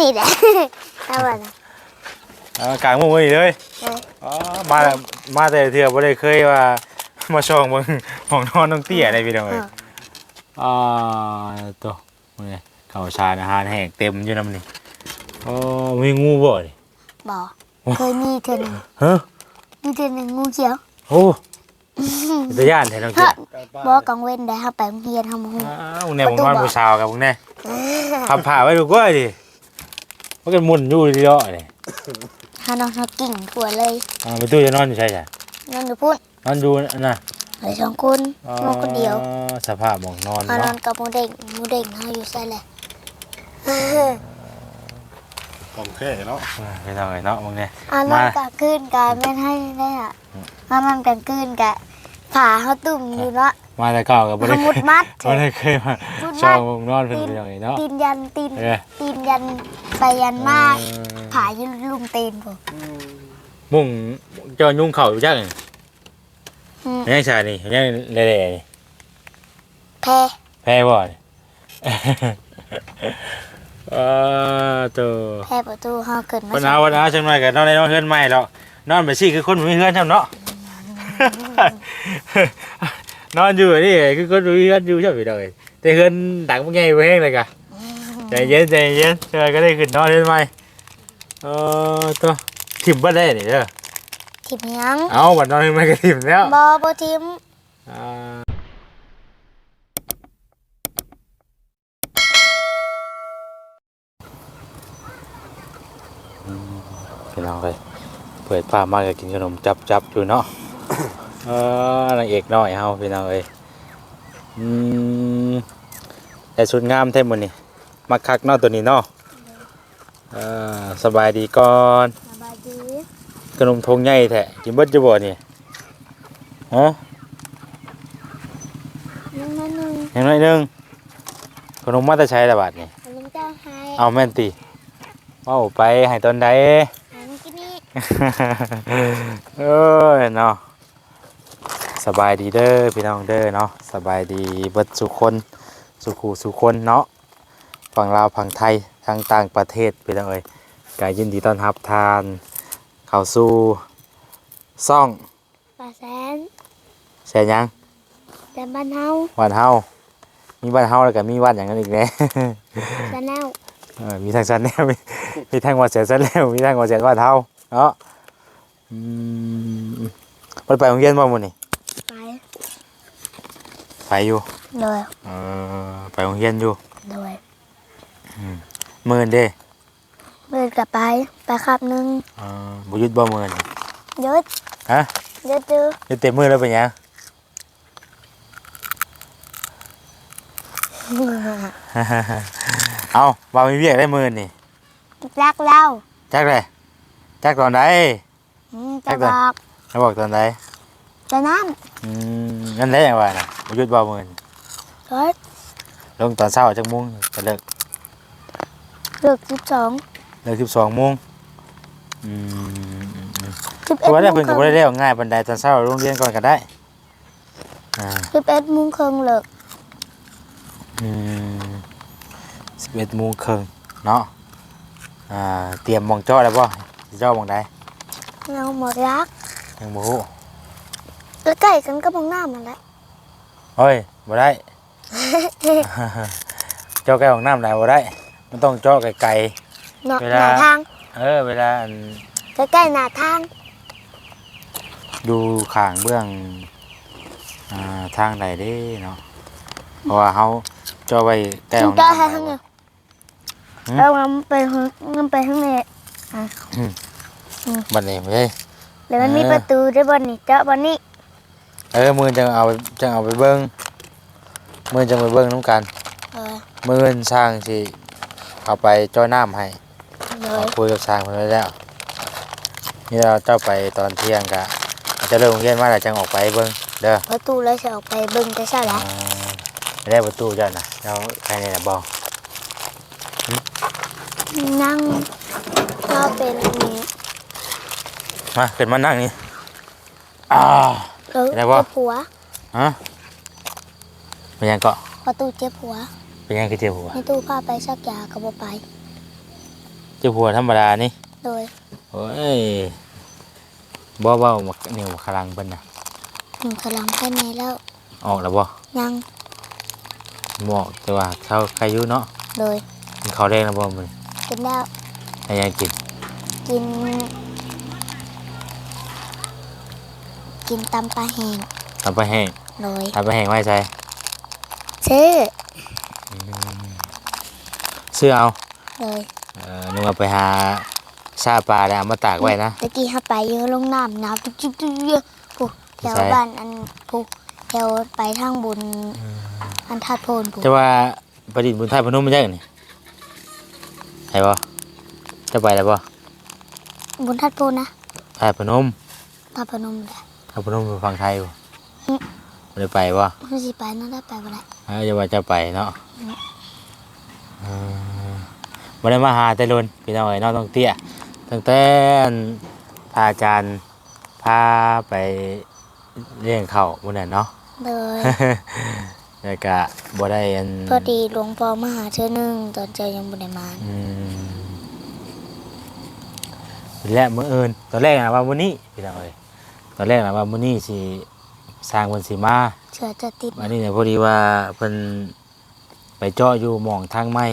นี่แหละเอาบ่ล่ะเออกลางมุ้งไว้นี่เลยเอออ๋อมาแล้วมาแต่เถื่อบ่ได้เคยว่า มาช่องเบิ่งของนอนน้องเตี้ยได้พี่น้องเอเอ้ยออ่าตัวนี่ข้าวสารอาหารแห้งเต็มอยู่นำนี่โอ้มีงูบ่นี่บ่เคยมีเทื่อหนึงฮะมีเทื่อหนึงงูเขียวโอ้ตะย่านแท้น้องเฮ้เตี้อยบ่กังเว้นได้เฮาไปโรงเรียนเฮาบ่ฮู้อ้าวแน่ผมนอนผู้สาวกับพวกแน่ ทำผ่าไว้ดูก้อยดิ มันก็หมุนอยู่ดีเนาะนี่เฮานอนเฮากิ่งขัวเลยอ่าไปตู้จะนอนอยู่ใช่จ้ะนอนอยู่พุ่นนอนอยู่อันน่ะไปสองคนนอนคนเดียวอ๋อสภาพหมองนอนเฮานอเนาะนกับหมูเด้งหมูเด้งเฮาอยู่ใส่แหละของแค่เนาะไปทางไหนเนาะมึงเนี่ยอานอนกลางคืนกะแม่นให้ได้อะมานอนกลางคืนกะผาเฮาตุ่มอยู่เนาะ มาแต่เก่ากับบ่ได้สมุดมัดบ่ได้เคยมามุดช่อมังดวงนอนเพิ่นเป็นจังไงเนาะตีนยันตีนเออตีนยันไปยันมาเออผาอยู่ลุมตีนผมมุ่งเจ้ายุ่งเข่าอยู่จังอืมยังชานี่ยังเละๆนี่แพ้แพ้บ่นี่เออตัวแพ้ประตูเฮาเกิดมาวันเอาวันเอาจังหน่อยก็นอนในนอนเฮือนใหม่แล้วนอนไปสิคือคนบ่มีเฮือนช่ำเนาะ นอนอยู่นี่คือคนบ่มีเฮือนอยู่ช่ำไปเลยแต่เฮือนดังบ่ใหญ่บ่แฮงเลยกะใจเย็นใจเย็นเธอก็ได้ขึ้นนอนเฮือนใหม่เออตัวทิ่มบ่ได้นี่เด้อทิมยังเอาบัดนอนเฮือนใหม่ก็ทิ่มแล้วบ่บ่ทิมอ่าอืมพี่น้องเลยเปิดผ้ามาก็กินขนมจับจับอยู่เนาะ เออนางเอกน้อยเฮาพี่น้องเอ้ยอืมแต่สุดงามเท่หมดนี่มักคักเนาะตัวนี้เนาะเออสบายดีก่อนสบายดีขนมทงใหญ่แท้กินเบิดจะบ่นี่ฮะนึงนั่นนึงอย่างน้อยหนึงขนมมาแต่ใช้ละบาทนี่ขนมเจ้าให้เอาแม่นติเอาไปให้ตอนใดให้มันกินนี่เอ้ยเนาะ สบายดีเด้อพี่น้องเด้อเนาะสบายดีเบิดสุคนสุขูสุคนเนาะฝั่งลาวฝั่งไทยทางต่างประเทศพี่น้องเอ้ยกายยินดีต้อนรับทานเข้าสู่ซ่องปลาแสนแสนหยังแต่บ้านเฮาบ้านเฮามีบ้านเฮาแล้วก็มีบ้านอย่างนั้นอีกแหน่บ้านแนวเออมีทางสันแนวมีมีทางวัดเสียสันแล้วมีทางวัดเสียบ้านเฮาเนาะอืมมันไปโรงเรียนบ่มื้อนี้ไป ไปอยู่โดยเออไปโรงเรียนอยู่โดยหมื่นเด้เบิดกลับไปไปครับหนึงเออบ่หยุดบ่หมื่นหยุดฮะหยุดดูหยุดเต็มมือแล้วเป็นหยังเอาบ่ามีเวียกได้หมื่นนี่รักเราจักเลยจักตอนใดอืมจะบอกจะบอกตอนใด จะนั่นอืมนั่นแหละอย่างว่าน่ะบ่หยุดบ่หมื่นเฮ้ยลงตอนเช้าจักโมงก็เลิกเลือกสิบสองเลิก12โมงอืมสิบเพเอ็ดราะว่าโมได้งเพิ่นคก็รึ่บ่งได้แล้วง่ายปานใดตอนเช้าโรงเรียนก่อนก็ได้อ่า สิบเอ็ดโมงครึ่งเลิกอืม11โมงครึ่งเนาะอ่าเตรียมหมองจ้อแล้วบ่สิเจ้าหมองใดเราหมดรักยังบ่ฮู้แล้ว ใกล้กันก็มองหน้ามันแหละเฮ้ยบ่ได้ เจ้าไก่ของน้ำได้บ่ได้ มันต้องเจาะไกล เนาะเวหลา น้าทางๆเออ เวลาอันใกล้ๆหน้าทางดูข้างเบื้องอ่าทางใดเด้เนาะเพราะว่าเฮาเจาะไว้ใกล้ของเจาะน้ำให้ได้ข้างในบ่แล้วมันไปข้างมันไปข้างในบัดนี้เว้ย แล้วมันมีเออประตูด้วยบนนี่เจาะบนนี้เออมื้อจังเอาจังเอาไปเบิ่งมื้อจังไปเบิ่งนํกันเออมื้อสร้างสิเอาไปเจ่อน้ำให้เลเอายคุยกับช้างไปแล้ว นี่เราเจ้าไปตอนเที่ยงกะจะเริ่มโรงเรียนมาแล้วจังออกไปเบิ้งเด้อประตูแล้วจะออกไปเบิ่งจะใช่แหอ่าละได้ประตูเจ้าน่ะเราใครในน่ะบอกนั่งก็เป็นอันนี้มาขึ้นมานั่งนี่อ้าวเอออะไรวะเจ็บหัวฮะเป็นยังเกาะประตูเจ็บหัวเป็นยังคือเจ็บหัวให้ตู้พาไปสักยาก็บ่ไป เจ้าผัวธรรมดานี่โดยโอ้ยบ่เว้ามานิ้วคลังเพิ่นน่ะหนูกำลังไปไหนแล้วออกแล้วบ่ยังบ่ออกแต่ว่าเขาใครอยู่เนาะโดยกินข้าวแดงแล้วบ่มื้อนี้กินแล้วให้ยังกินกิน กินตำปลาแห้งทำไปแห้งโดยทำไปแห้งไว้ใส่ซื้อซื้อเอาโดยเออนึกว่าไปหาซาปลาแล้วเอามาตากไว้นะตะกี้เขาไปเยอะลงน้ำน้ำจุ๊บจุ๊บจุ๊บจุ๊บปุ๊แถวใช่บ้านอันปุ๊แถวไปทางบุญอันทัดโพนปุ๊แต่ว่าประดิษฐ์บุญไทยพนมมันจังนี่ใช่บ่จะไปแล้วบ่บุญทัดโพนนะไทยพนมทัดพนมเลยไทย พนมเป็นฝั่งไทยบ่อืมบ่ได้ไปบ่มันสิไปนั่นได้ไปบ่ได้เออจะว่าจะไปเนาะเออบ่ได้มาหาแต่ลนพี่น้องเอ้ยเนาะต้องเตี้ยตั้งแต่อันพาอาจารย์พาไปเลี้ยงข้าวมื้อนั้นเนาะเลยแล้วก็บ่ได้อันพอดีหลวงพ่อมาหาเธอหนึ่งตอนเจอยังบ่ได้มาอืมและมื้ออื่นตอนแรกนะว่ามื้อนี้พี่น้องเอ้ย ตอนแรกนะว่ามื้อนี้สิสร้างเพิ่นสิมาเชื่อจะติดวันนี้เนี่ยพอดีว่าเพิ่นไปเจาะอยู่หม่องทางไม้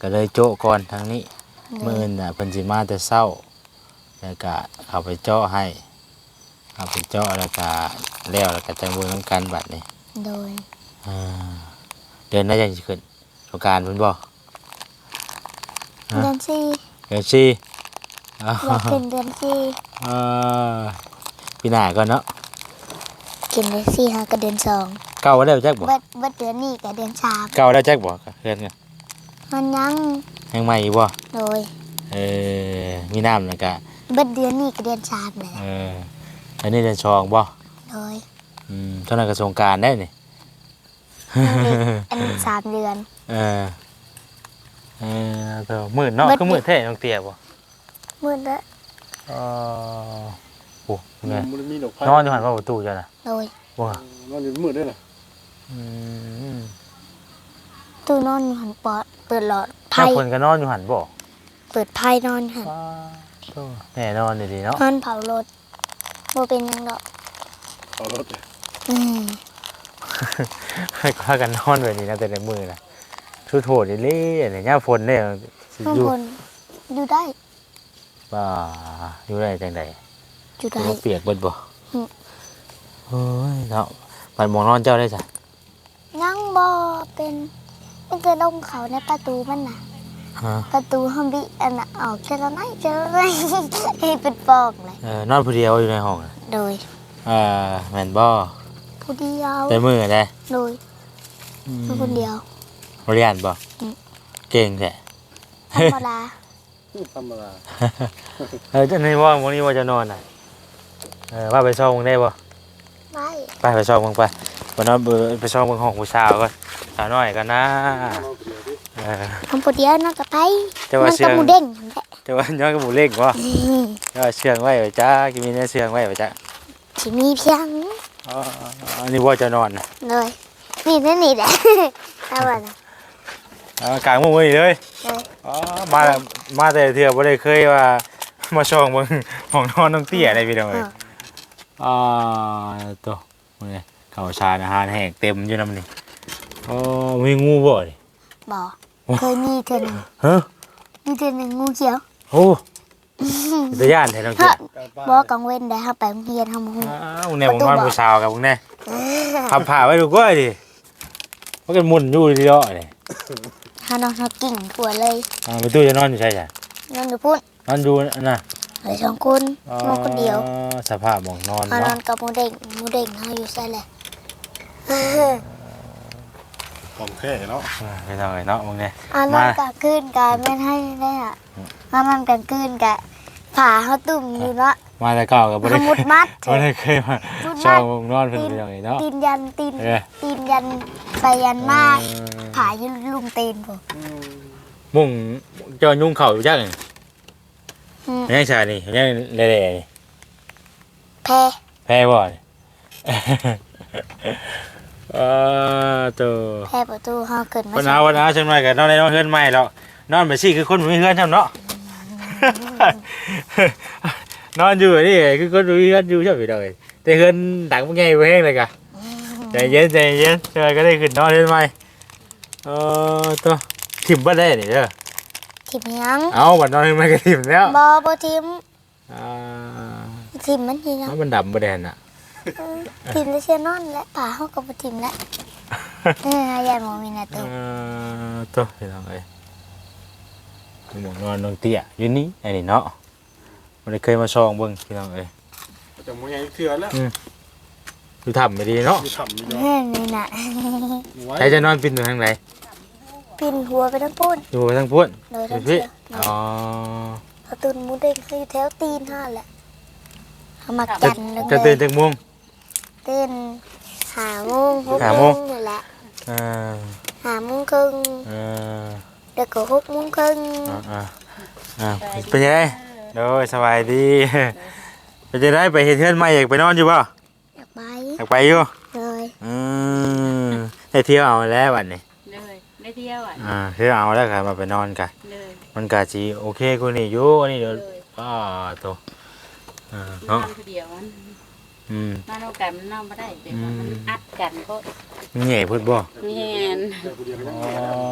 ก็เลยโจะก่อนทางนี้มื้ออื่นน่ะเพิ่นสิมาแต่เช้าแล้วก็เข้าไปเจาะให้เข้าไปเจาะแล้วก็แล้วแล้วก็จังเบิ่งนํกันบัดนี้โดยอ่าเดือนหน้าจะสิขึ้นสงกรารเพิ่นบ่ ฮะ เดือนสี่เดือนสี่อ๋ออยากกินเดือนสี่เออ ปีหน้าก่อนเนาะกินเดือนสี่ฮะกับเดือนสองเก่าแล้วจักบ่เบิดเบิดเดือนนี้กับเดือนสามเก่าแล้วจักบ่เฮือนกันมันยังยังใหม่อยู่บ่โดยเออมีน้ำแล้วก็เบิดเดือนนี้กับเดือนสามเลยเอออันนี้เดือนชองบ่โดยอืมเท่านั้นก็สงกรารได้นี่อันนี้สามเดือน เออเออเตัวมืดเนาะเบิดก็มืดแท้น้องเตี้ยบ่มืดแล้วเออ โอ้ไงมันมีดอกไผ่นอนอยู่หันว่าประตูจ้ะน่ะโดยบ่นอนอยู่มืดด้วยนะอืมตู้นอนอยู่หันปอดเปิดหลอดถ้าไพ่คนก็นอนอยู่หันบ่เปิดไพ่นอนหันว้าโธ่แน่นอนดีๆเนาะนอนเผารถโบเป็นหยังดอก เอารถเลยอืมพากันนอนแบบนี้นะแต่ในมือนะชุดโหดนี่เล่เนี่ยย่าฝนเนี่ยสิข้างอยู่บนอยู่ได้ป่าอยู่ได้จังได อยู่ถืได้อว่าเปียกเบิดบ่อืมเฮ้ยเนาะมันมองนอนเจ้าได้จ้ะยังบอเป็นเป็นจะลงเขาในประตูมันน่ะฮะประตูห้องบิอันน่ะออกเจอแล้วไหนเจอแล้วไหนให้เป็นฟองเลยเออนอนผู้เดียวอยู่ในห้องน่ะโดยเออแม่นบ่ผู้เดียวแต่มือได้โดยมีคนเดียว เรียนบ่อืม เก่งแท้ ธรรมดา ธรรมดา เออจะในว่าวันนี้ว่าจะนอนน่ะ เออว่าไปซ่อมมึงได้บ่ไม่ไปไปซ่อมมึงไปไปนอนเบอร์ไปซ่อมมึงห้องผู้สาวก่อนสาวน้อยกันนะนอนคนเดียวดิเออทำผู้เดียวนั่งกับไปแต่ว่านั่งเสีกับยงหมูเด้งนั่นแหละแต่ว่าย้อนกับหมูเล็กวะก็เชื่องไว้ไว้จ้ากินมีเนื้อเชื่องไว้ไว้จ้าที่มีเพียงอ๋ออันนี้ว่าจะนอนนะเลยนี่นั่นนี่แหละเอาวะนะอ๋อกลางมุ้งไว้เลยเลยอ๋อมาแล้วมาแต่เถื่อบ่ได้เคยว่ามาช่องเบิ่งห้องนอนน้องเตี้ยอะไรพี่น้องเอ้ย อ่าตัวมื้อนี้ข้าวสารอาหารแห้งเต็มอยู่นำนี่อ๋อมีงูบ่นี่บอกเคยมีเธอหนึ่งฮะมีเธอหนึ่งงูเขียวโอ้ตะย่านแท้น้องเตี้ยการบ้านบอกกังเว้นได้ห้าไปโรงเรียนห้าโมงอ้าวเนี่ยผมนอนผู้สาวกับมึงแน่ทำผ้าไว้ดูก้อยดิมันก็หมุนอยู่ดีเนาะนี่ฮานอนเขากิ่งถั่วเลยอ่าไปตู้จะนอนอยู่ใช่จ้ะนอนอยู่พุ่นนอนอยู่อันน่ะ อะไรสองคนนอนคนเดียวอ๋อสภาพหมองนอนฮานอเนาะนกับหมูเด้งหมูเด้งเขาอยู่ใส่เลยของแค่เนาะอ่าไม่ต้องเลยเนาะมึงเนี่ยฮานอนกลางคืนกะไม่ให้ได้อะฮานอนกลางคืนกะผาเขาตุ่มอยู่เนาะมาแต่เก่ากับบ่เขาได้มุดมัดบ่ได้เคยมามุดชอมับดมึงนอนเพิ่นเป็นยังไงเนาะตีนยันตีนเออตีนยันไปยันมาเออผาอยู่ลุมตีนผมมุ่งเจอยุ่งเข่าอยู่จักนี่อืม ยังชานี่ยังแหล่ๆนี่แพ้แพ้บ่นี่เออตัวแพ้ประตูเขาเกิดมาวันหนาววันหนาวจังหน่อยก็นอนในนอนเฮือนใหม่แล้วนอนไปสิคือคนบ่มีเฮือนทำเนาะ นอนอยู่นี่คือคนบ่มีเฮือนอยู่ใช่ไหมดอยแต่เฮือนดังบ่ใหญ่บ่แฮงเลยกะใจเย็นใจเย็นเจอก็ได้ขึ้นนอนเฮ็ดใหม่เออตัวทิ่มบ่ได้นี่เด้อ ทิมยังเอาบัดนอนเฮ็ดใหม่ก็ทิ่มแล้วบอบ่ทิมอ่าทิมมันทียังเอามันดำบ่แดนน่ะทิมแล้วเชียนอนและป่าเฮาก็บ่ทิมและเออยายหมอมีนาเอตัวอตัวพี่น้องเอ้ยหมองนอนนอนเตี้ยอยู่นี่ไอ้นี่เนาะบ่ได้เคยมาช่องเบิ่งพี่น้องเอ้ยจะมวยยังเถื่อแล้วอยู่ถ้ำไม่ดีเนาะมีทำมีเนาะเฮ้ยนี่น่ะไว้ใครจะนอนปินอยู่ทางไหน ปินหัวไปทั้งปุ้นอยู่ทางพุ้นโดยอยู่ทั้งพี่เชือกอ๋อประตูมุดเด้งคือแถวตีนห่าแหละเอามาจันนึงจะเลตื่นยจากม่วงเต้นหาโมงหกหาโมโมง งนี่แหละอ่าหาโมงครึ่งอ่าเด็กก็หกโมงครึ่งอ่าอ่าอ่าเป็นยังไงโดยสบายดีเป็นยังไงไปเฮ็ดเทือนใหม่อยากไปนอนอยู่ป่ะอยากไปอยากไปอยู่เลย อืมได้เที่ยวเอาแล้ววันนี้เลย ได้เที่ยวอะอ่าเที่ยวเอาแล้วค่ะมาไปนอนกันเลยมันกะจีโอเคกูนี่อยู่อันนี้เดี๋ยวเลยอ้าตัวอ่านอเนาะนคนเดียวมันอืม นอนเอากันมันนอนไม่ได้เดี๋ยวว่ามันอัดกันก็มันใหญ่พูดบ่แม่นแต่คนเดียวไม่อ๋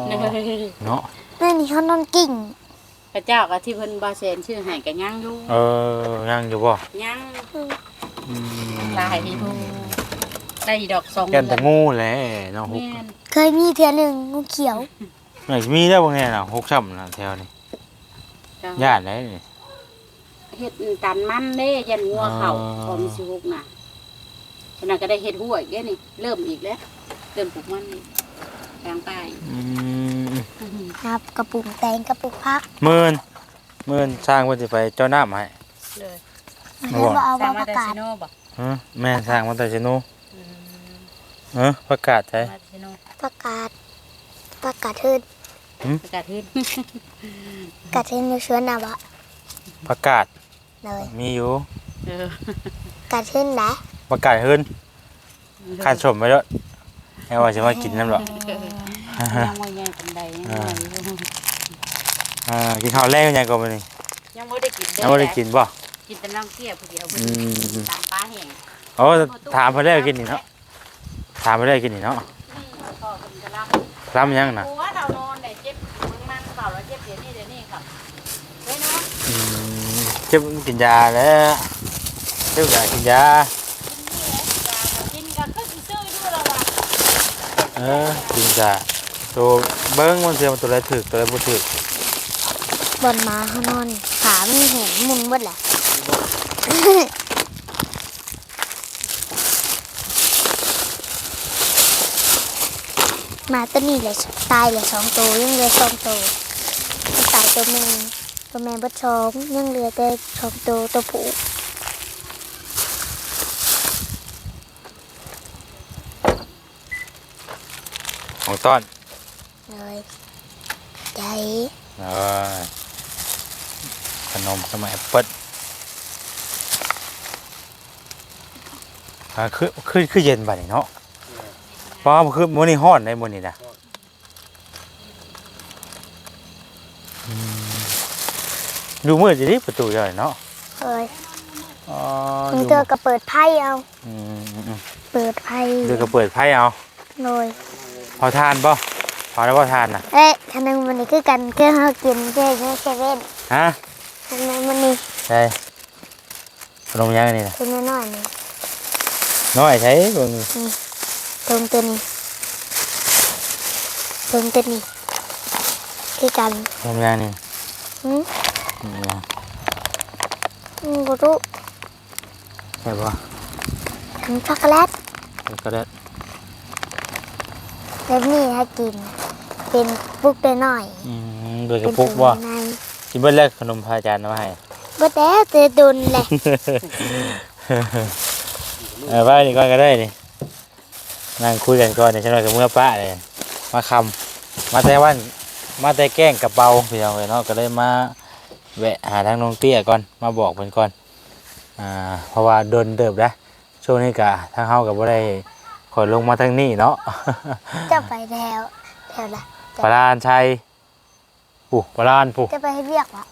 ได้อเลยเนาะนี่นี่เขานอนกิ่งพระเจ้ากับที่เพิ่นบาเซนชื่อใหายกันยังอยู่เออยังอยู่บ่ยังอืม ลายผู้ ได้ดอกสองแก่นแต่งูแหละเนาะฮุกแม่นเคยมีเทียหนึ่งงูเขียว ไหนสิมีได้บ่เนี่ยน่ะฮุกช่ำน่ะแถวนี้ก็ญาติได้นี่ เฮ็ดตันมันเด้ยันงัวเขาอ๋อ พอมีสิฮุกน่ะฉะนั้นก็ได้เฮ็ดหัวอีกแล้วนี่ เริ่มอีกแล้วเริ่มปลูกมันนี่กลางป่ายอืมครับกระปุกแตงกระปุกพักหมื่นหมื่นสร้างเพิ่นสิไปเจ้าน้ำให้ เลยเรียกว่าเอาสร้าว่างปมาระแต่กาศ ซิโนบ่ฮะแม่นสร้างมาแต่ชิโนอืม เออประกาศใช่มาซิโนประกาศประกาศเทินประกาศขึ้นประกาศเทินอยู่ชวนนะวะประกาศเลยมีอยู่เออประกาศเทินนะประกาศเฮิรนคาดชมไว้แล้วแม่ว่าสิมากินน้ำหรอกยังไม่ยังกันใดยังไม่อยู่อ่ากินข้าวแรกยังก็บ่นี่ยังไม่ได้กินเด้ยังบ่ได้กินบ่กินแต่น้ำเกลือผู้เดียวอืมตามปลาแห้งโอ้ถามเพิ่นแล้วกินนี่เนาะ ถามเพิ่นแล้วกินนี่เนาะก็เป็นกระลรำยังำน่ะหัวเรานอนได้เจ็บมึงมันเปล่าเราเจ็บเดี๋ยวนี้เดี๋ยวนี้ครับเฮ้ยเนาะอืมเจ็บกินยาแล้วเจ็บยากินยากินกันก็สิซื้อด้วยเราอะเออกินยาตัวเบิ้งมันเสียมันตัวอะไรถึกตัวอะไรบ่ถึกบนมาเขานอนขาไม่เห็นมุนเบดแหละ มาตัวนี้เลยตายเลยสองตัวยังเหลือสองตัวมันตายตัวแม่ตัวแม่เบดสองยังเหลือแต่สองตัวตัวผู้ของต้อนเลยใจเอ้ยขนมสมัยแอปเปิ้ลอ่าคือคือคือเย็นบัดนี้เนาะ ป้าคือมื้อนี้ร้อนได้มื้อนี้น่ะอืมดูมืดสิดิประตูย่อยเนาะเอ้ยอ๋อมึงดูเจอก็เปิดไพ่เอา อืมอืมอืมเปิดไพ่เดี๋ยวก็เปิดไพ่เอาเลยพอทานป่ะพอแล้วพอทานน่ะเอ๊ะขนมมันนี่คือกันเครื่องเขากินเครื่องเซเว่นฮะขนมมันนี่ใช่ขนมยังอันนี้น่ะตัวน้อยๆนี่น้อยใช่เบิ่ง ตรงตัวนี้ตรงตัวนี้คือกันขนมยังนี่หืมอืมอืมบ่รู้ใช่ป่ะขนมช็อกโกแลตก็ได้แบบนี้ให้กิน เป็นปุกน้อยอืมโดยๆกระปุกบ่เป็นในกินเบิดแล้วขนมพระอาจารย์เอามาให้บ่แต่เตะดุนเลยเออว่านี่ก่อนก็ได้นี่ นั่งคุยกันก่อนเดี๋ยวฉันว่ากับเมื่อป้าเลยมาคำมาแต่วันมาแต่แกล้งกระเป๋าพี่น้องเลยเนาะก็เลยมาแวะหาทางน้องเตี้ยก่อนมาบอกเพิ่นก่อนอ่าเพราะว่าโดนเดิบนะช่วงนี้กะทางเฮากับบ่ได้ขอยลงมาทางนี้เนาะจะไปแถวแถวละพระลานชัยผู้บลานผู้จะไปให้เรียกวะ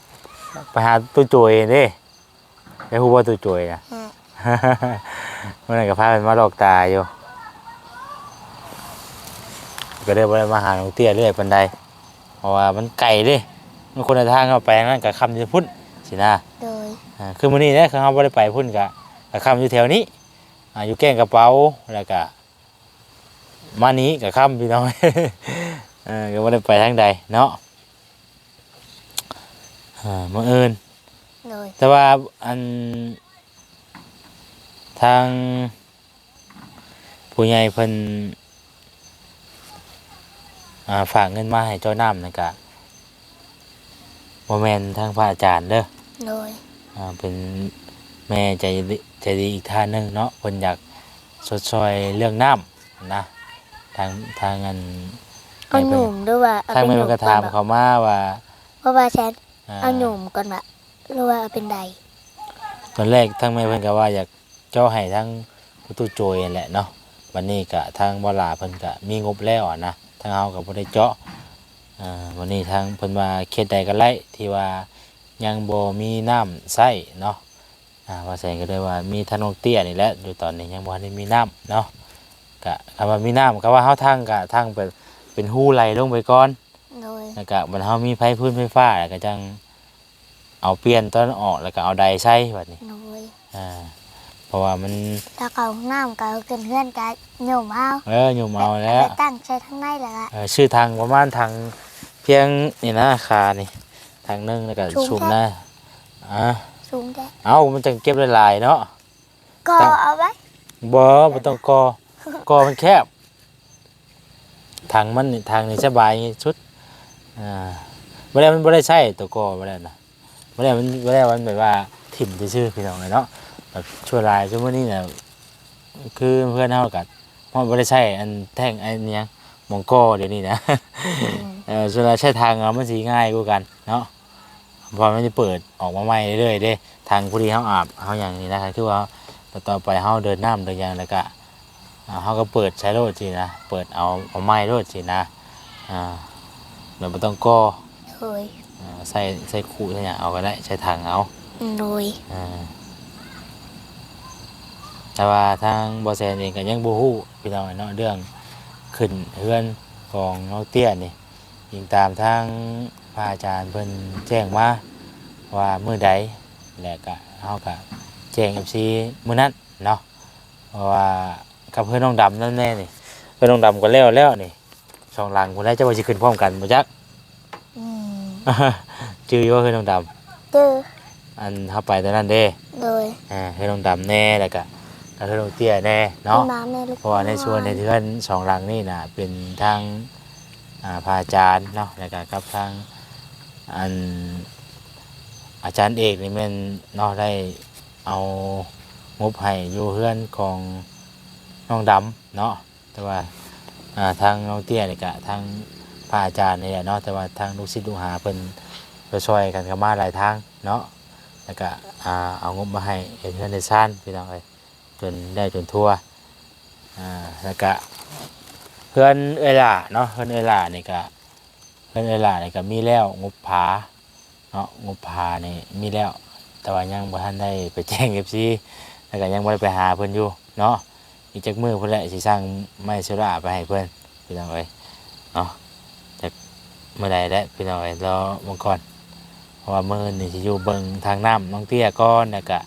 ไปหาตู้โจยเด้ไปฮู้ว่าตู้โจยนะฮะเมื่อไหร่ก็พาเป็นมาหลอกตาอยู่ ก็เลยบ่ได้มาหาน้องเตี้ยเรื่อยปันใดเพราะว่ามันไกลเด้มันคนละทางเข้าไปนั่นกับคำจะพุ่นสินะโดยอ่าคือมื้อนี้เนี่ยเขาบ่ได้ไปพุ่นกะกับคำอยู่แถวนี้อ่าอยู่แก้งกระเป๋าแล้วก็มานี้กับคำพี่น้อง เออก็บ่ได้ไปทางใดเนาะอ่ามื้ออื่น โดยแต่ว่าอันทางผู้ใหญ่เพิ่น อ่าฝากเงินมาให้เจ้าน้ำนะกะโมเมนทางพระอาจารย์เด้อโดยอ่าเป็นแม่ใจดีใจดีอีกท่านหนึงเนาะเพิ่นอยากสดซอยเรื่องน้ำนะทางทางเงินเอาหนุ่มด้วยว่าเอาทางเป็นแม่หนุ่เพิ่นมก็ถามก่อนเขามาว่าเพราะว่าฉันอ่เอาหนุ่มก่อนวะหรือว่าเอาเป็นใดตอนแรกทั้งแม่เพิ่นก็ว่าอยากเจ้าให้ทั้งประตูโจยนั่นแหละเนาะวันนี้ก็ทางบ่ลาเพิ่นก็มีงบแล้วอะนะ ทางเฮาก็บ่ได้เจาะอ่าวันนี้ทางเพิ่นว่าเขตใดก็ไล่ที่ว่ายังบ่มีน้ำใช้เนาะอ่าว่าแสงก็เลยว่ามีทางนองเตี้ยนี่แหละอยู่ตอนนี้ยังบ่ทันได้มีน้ำเนาะก็คำว่ามีน้ำก็ว่าเฮาทางก็ทางเป็นเป็นหูไหลลงไปก่อนโดยแล้วก็มันเฮามีไฟพื้นไฟฟ้าแล้วก็จังเอาเปลี่ยนตอนออกแล้วก็เอาใดใช้บัดนี้โดยอ่าเพ ราะว่ามันถ้าเขาห้องน้ำก็เอาขึ้นเพื่อนกันหนุ่มเอาเอออยู่เมาแล้วไปตั้งใช้ทั้งในแหละละเออชื่อทางประมาณทางเพียงนี่นะคานี่ทางหนึงแล้วก็ชุมนะอ่าสูงแค่เอามันจังเก็บหลายๆเนาะ ก็เอาไว้บ่บ่ต้องกอกอมันแคบ ทางมันนี่ทางนี่สบายชุด อ่าบ่ได้มันบ่ได้ใช้ตัวกอบ่ได้นะบ่ได้มันบ่ได้มันแบบว่าถิ่มซื่อๆพี่น้องเนาะ แบบชั่วลายชั่วมื้อนี้น่ะคือเพื่อนเฮาก็มันบ่ได้ใช้อันแท่งอันเนี้ยหมองกอเดี๋ยวนี้นะเออส่วนเราใช้ทางเอามันสีง่ายกว่ากันเนาะเพอมันจะเปิดออกมาใหม่เรื่อยๆเด้ทางพอดีเขาอาบเขาอย่างนี้นะครับคือว่าต่อไปเขาเดินน้ำเดินยางแล้วก็อ่าเขาก็เปิดใช้โรดสินะเปิดเอาเอาไม้โรดสินะอ่าแบบไม่ต้องก่อโดยอ่าใส่ใส่ขู่ใส่อย่างเอาก็ได้ใช้ทางเอา โดยอ่า แต่ว่าทางบอแซนเองก็ยังบูฮู้พี่น้องเนาะเรื่องขึ้นเฮือนของน้องเตี้ยนี่ยิงตามทางพระอาจารย์เพิ่นแจ้งมาว่ามื้อใดแล้วก็เฮาก็แจ้ง FC มื้อนั้นเนาะเพราะว่ากับเพื่อนน้องดำนั่นแน่นี่เพื่อนน้องดำก็แล้วแล้วนี่สองหลังคนแรกจะว่าสิขึ้นพร้อมกันบ่จักอืมชื่ออยู่ว่าเพื่อนน้องดเจอำอันเฮาไปตอนนั้นเด้โดยอ่าเพื่อนน้องดำแน่แล้วก็ แล้วเพื่อนน้องเตี้ยแน่เนาะน้ำในลูกเพราะว่าในส่วนในเทือนสองหลังนี่นะเป็นทางอ่าพระอาจารย์เนาะแล้วก็กับทางอันอาจารย์เอกนี่แมันเนาะได้เอางบให้อยู่เพื่อนของน้องดำเนาะแต่ว่าอ่าทางน้องเตี้ยนี่ก็ทางพระอาจารย์นี่แหละเนาะแต่ว่าทางลูกศิษย์ลูกหาเพิ่นไปช่วยกันกับมาหลายทางเนาะแล้วก็อ่าเอางบมาให้เฮ็ดเพื่อนในซ่านพี่น้องเอ้ย จนได้จนทั่วอ่าแล้วก็เพื่อนเอล่าเนาะเพื่อนเอล่านี่ก็เพื่อนเอล่านี่ก็มีแล้วงบผาเนาะงบผานี่มีแล้ว แต่ว่ายังบ่ทันได้ไปแจ้ง FC แล้วก็ยังบ่ได้ไปหาเพิ่นอยู่เนาะอีกจักมือเพิ่นแหละสิสร้างไม้โซล่าไปให้เพิ่นพี่น้องเอ้ยเนาะจักเมื่อใดได้พี่น้องเอ้ยรอมังก่อนเพราะว่ามื้อนี่สิอยู่เบิ่งทางน้ำน้องเตี้ยก่อนแล้วก็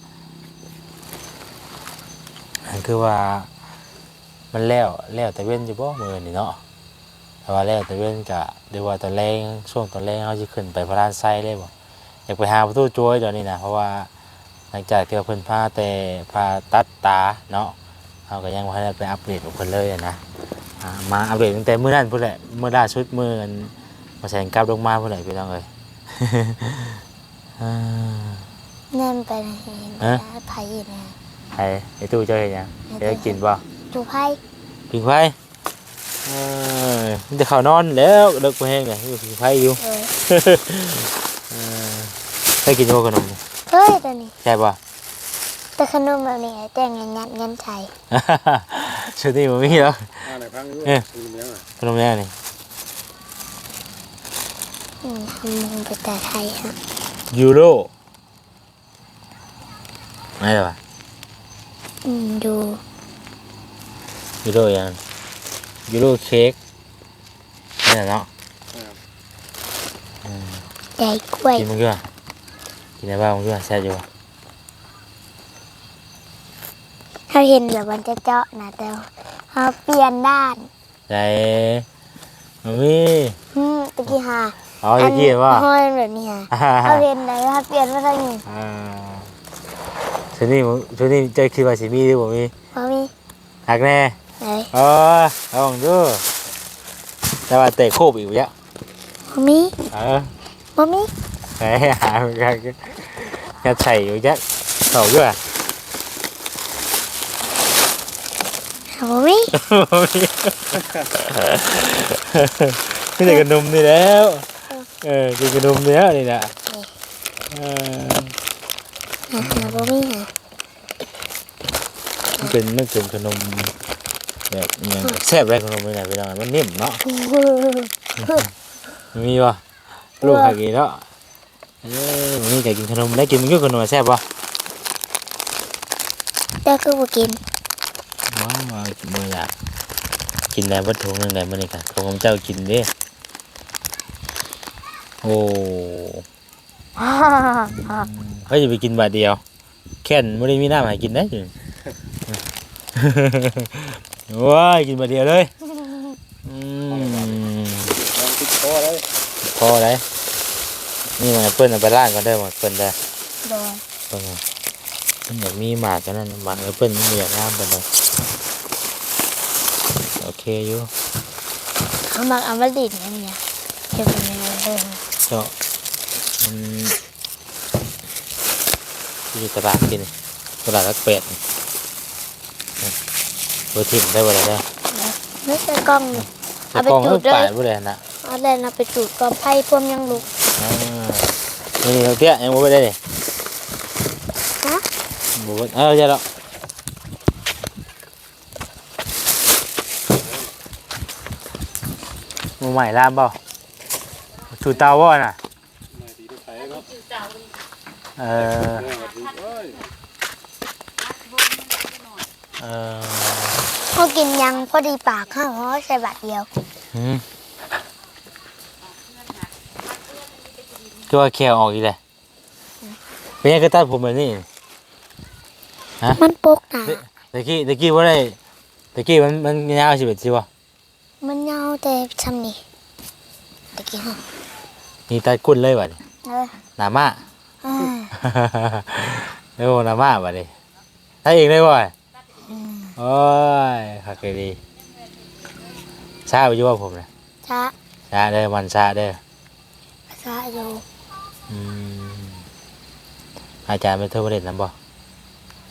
อันคือว่ามันแล้วแล้วแต่เว้นอยู่บ่มือนี่เนาะแต่ว่าแล้วแต่เว้นกะเดี๋ยวว่าตอนแรงช่วงตอนแรงเขาจะขึ้นไปพระรานไซเลยบ่อยากไปหาประตูจ้วยตอนนี้นะเพราะว่าหลังจากที่ว่าเพิ่นพาแต่พาตัดตาเนาะเขาก็ยังบ่ได้ไปอัปเดตกับเพิ่นเลยอะนะอ่ามาอัปเดตตั้งแต่มื้อนั้นพุ่นแหละมื้อล่าสุดมื้ออันมาแสงกลับลงมาพุ่นแหละพี่น้องเอ้ยอ่าแน่นไปนะเห็นฮะนะไผ่นะ ไอ้ไอ้ตู้เจ้าเฮ็ดหยังเดี๋ยวกินบ่จูไผ่ปิงไฟเออมันจะเข้านอนแล้วเลิกไปแห้งเลยอยู่ปิงไฟอยู่เออเออได้กินโมขนมนี่เฮ้ยตัวนี้ใช่ป่ะแต่ขนมแบบนี้แต่งเงินยัดเงินไทยชุดนี้มันมีแล้ว อ่าไหนพังอยู่เอ๊ะลืมเลี้ยงอะขนมแน่นี่นอืมทำมึงภาษาไทยฮะยูโรไม่หรอวะ อืมดูยูโรยังยูโรเค้กนี่แหละเนาะใหญ่กล้วยกินมันก็กินอะไรบ้างมันก็แซ่บอยู่วะเขาเห็นแบบมันจะเจาะนะแต่เขาเปลี่ยนด้านใจมันมีอืมตะกี้ฮะอ๋อตะกี้ว่าห้อยแบบนี้ฮะเขาเห็นไหนว่าเปลี่ยนมาทางนี้ อ่า ชุดนี้ผมชุดนี้เจะคิดว่าสิมีหรือบ่มีพอมีหักแน่ไหนเออลองดูแต่ว่าเตะโคบอีกเยอะพอมีเออพอมีไหนหาเหมือนกันจะใส่อยู่เยอะเขาด้วยพอมีไม่ใช่กระนมนี่แล้วเออกินกระนมนี่แล้วนี่นะเออ อะพอมีฮะมันเป็นมันเป็นขนมแบบอิหยังแซ่บเลยขนมนี่นะพี่น้องมันนิ่มเนาะมีป่ะลูกใครกินเนาะเออมันมีใครกินขนมได้กินมันก็ขนมแซ่บป่ะแต่คือบ่กินว้าวว้าวมื่อยากกินแล้ววัตถุนึงไหนมื่อนี้ค่ะของเจ้ากินเดิโอ้ เขาจะไปกินบาทเดียว แค่นไม่ได้มีน้ำให้กินได้จึงว้ายกินบาทเดียวเลยอืมลองติดคอเลยพอเลยนี่มันเปิ้ลเอาไปล่างก็ได้หมดเปิ้ลได้โดนเปิ้ลเอามันอยากมีหมากกันนั่นหมากเปิ้ลมันอยากงามกันเลยโอเคอยู่เขามักเอามาดิดนั่นเนี่ยจะเป็นยังไงเออเจาะ มันอยู่ตลาดกินตลาดรักเป็ดนี่เบอร์ถิ่มได้บ่ได้ได้ไม่ใช่กล้องจะเอาไปกล้องจุให้ดเลยป่ายบ่ได้นะเอาเลยนะไปจุดกอไผ่พวมยังลุกอ่านี่เราเตี้ยยังบ่ไปได้เลยฮะบ่ไปเออใช่แล้วมือใหม่ลามเปล่าสูตรเตาบ่น่ะ มาดีทุกไทยเนาะ เออเออดีเอ้ยเออเขากินยังพอดีปากข้าวเขาใส่บาทเดียวหืมก็ว่าแควออกอีกเลยเป็นยังก็ตัดผมแบบนี้มันปกหนาตะกี้ตะกี้ว่าได้ตะกี้มันมันยาวสิบเอ็ดสิวะมันยาวแต่ทำนี่ตะกี้ฮะนี่ตัดกุ้นเลยบัดนี้เออหนามาอ่า เร็วหนามาบัดนี้ถ้าเองได้บ่อยโอ้ยขักเลยดีซาไปอยู่ว่าผมนะช้าซาเด้อมันซาเด้อช้าอยู่อืมอาจารย์ไปเทอร์เรตนำบ่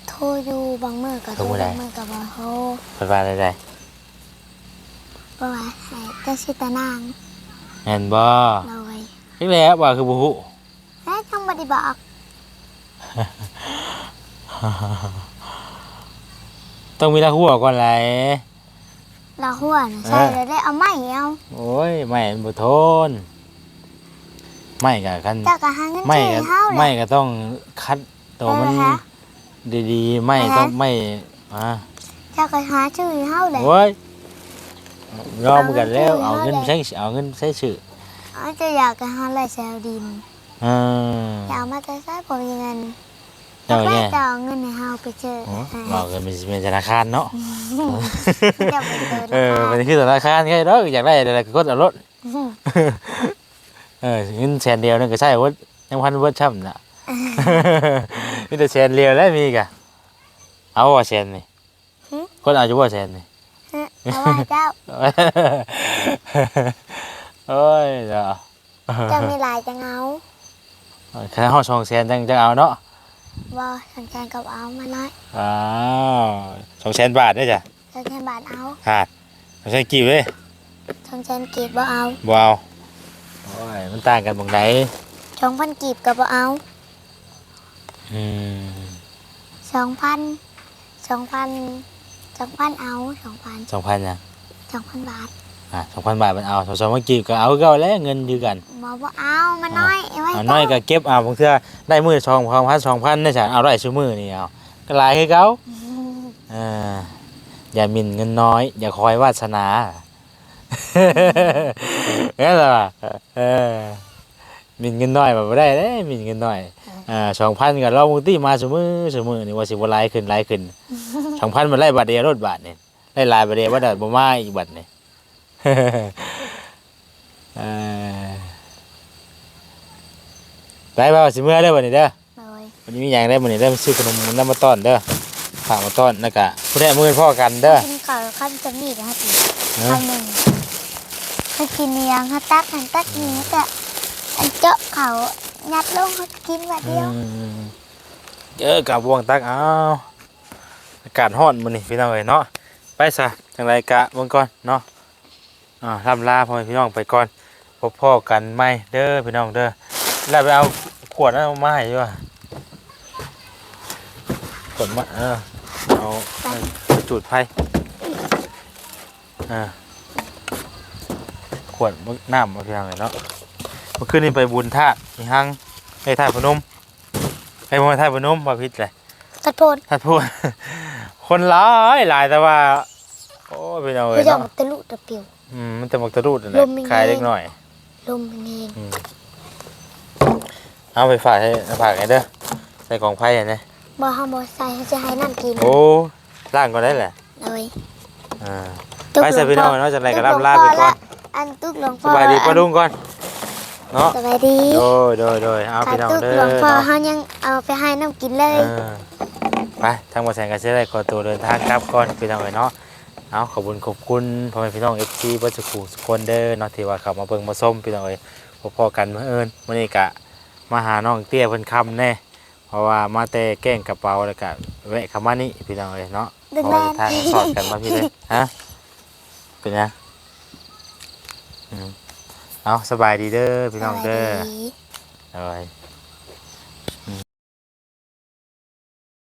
โทรอยู่บางมือกับโทโทรรบ่ได้บางมือกับบ่โทรเพิ่นว่าได้ได้เพราะว่าให้แต่ชิตานางแม่นบ่เลยนี่แหละว่าคือบ่ฮู้และต้องบไดิบอก ต้องมีละหัวก่อนแหละเราหัวน่ะใช่แล้วได้เอาไม้เอาโอ้ยไม่มันบ่ทนไม่กะคันเจ้าก็หาเงินไม่ซื้อก็ให้เฮาแหไม่ละ ก็ต้องคัดตัวมันเออฮะดีๆ ไม่เออฮะต้องไม่อ่าเจ้าก็หาชื่อให้เฮาแหละ โอ้ยยอมกันแล้วเอาเอาเงิเงินนซื้ใช้อเอาเงินใช้ชื่อเอาจะอยากก็หาอะไรแซวดินอ่า อยากเอามาแต่ใช้ผมยังไง เจ้าแม่เนี่ยจะเอาเงินให้เฮาไปเจอโอ้ให้บอกกันเป็นเป็นธนาคารเนาะจะไปเจอเออแล้วมันคือธนาคารแค่เนาะอยากได้อะไรก็กดเอารถเออเงินแสนเดียวนั่นก็ใช่ว่ายังพันว่าช่ำน่ะมีแต่แสนเดียวแล้วมีกะเอาว่าแสนนี่คนเอาจะว่าแสนนี่เอาว่าเจ้าโอ้ยเนาะเจ้ามีหลายจังเอาแค่ห้องสองแสนจังจังเอาเนาะ บ่สังแกนกับเอามาน้อยอ้าวสองแสนบาทได้จ้ะสังแกนบาทเอาขาดสองแสนกี่เลยสังแกนกีบบ่เอาบ่เอาโอ้ยมันต่างกันตรงไหนสองพันกีบก็บ่เอาอืมสองพันสองพันสองพันเอาสองพันสองพันยังสองพันบาท อะสองพันบาทมันเอาสองสองเมื่อกี้ก็เอาก็แล้วเงินอยู่กันหมอบอกเอามาน้อยเอาไว้เอาน้อยก็เก็บเอาบางเทื่อได้มือสองพันสองพันได้ฉันเอาได้ชั่วมือนี่เอาก็หลายให้เขาอ่าอย่าหมิ่นเงินน้อย อย่าคอยวาสนางั้นเหรอเออหมิ่นเงินน้อยแบบบ่ได้เด้หมิ่นเงินน้อยอ่าสองพันก็เราบางทีมาชั่วมือชั่วมือนี่ว่าสิบ่หลายขึ้นหลายขึ้นสองพันมันไล่บาทเดียวรถบาทนี่ไล่หลายบาทเดียวว่าได้บ่มาอีกบาทนี่เออ ไปบ่าวสิเมื่อเด้อบัดนี้เด้อโดยวันนี้มีหยังได้บัดนี้เด้อซื้อขนมน้ำมาต้อนเด้อฝากมาต้อนแล้วก็ผู้ใดมื้อพ่อกันเด้อกินข้าวขั้นจะมีดนะครับเออข้าวหนึ่งถ้ากินเนียงถ้าตักหันตักนี้ก็อันเจาะเขายัดลงเขากินแบบเดียวอืมเออกับวงตักเอาอากาศร้อนมื้อนี้พี่น้องเอ้ยเนาะไปซะจังไรกะเบิ่งก่อนเนาะ อ่าล่ำลาพ่อแม่พี่น้องไปก่อนพบพ่อกันใหม่เด้อพี่น้องเด้อแล้วไปเอาขวดนั้นมาให้ดีกว่าขวดมาเออเอาจุดไฟอ่าขวดมึกน้ำมาพี่น้องเลยเนาะเมื่อคืนนี้ไปบุญธาตุมีหังไปธาตุพนมไปมวยธาตุพนมมาพิษเลยกระโพนธาตุพูดคนหลายหลายแต่ว่า โอ้ยพี่น้องเพื่เอ้อยจะเนาะตะลุตะปิว อืมมันจะมักตะรูดนั่นแหลละมมีคลายไงเล็กหน่อย ลมมันเองอืมเอาไปฝากให้ฝากให้เด้อใส่กล่องไพ่เห็นไหมบอฮาบอใส่ให้จะให้นั่นกินโอ้ล่างก็ได้แหละเลยอ่า ไปใส่พี่น้องเนาะจังไรก็ล่ำลาไปก่อน อันตุกหลวงสพ่อบายดีป้าลุงก่อน เนาะสบายดีโดยโดยโดยเอาอัพี่นน้องตุกเด้หลวงพ่ออเนาะเขายังเอาไปให้น้ำกินเลยเออไปทางบริษัทก็จะได้ขอตัวเดินทางกลับก่อนพี่น้องเอ้ยเนาะ เอาขอบคุณขอบคุณพ่อแม่พี่น้องเอฟซีบัจจุกุสุกคนเด้อเนาะที่ว่าเขามาเบิ่งมาส้มพี่น้องเอ้ยพอๆกันเมื่อเอิญมื่อนี้กะมาหาน้องเตี้ยเพิ่นคำแน่เพราะว่ามาแต่แกล้งกระเป๋าแล้วก็แวะเข้ามานี่พี่น้องเอ้ยเนาะเดินพอแม่ทางสอดกันมาพี่เลยฮะเป็นไงอืมเอาสบายดีเด้อพี่น้องเด้อสบายดีเอ้ย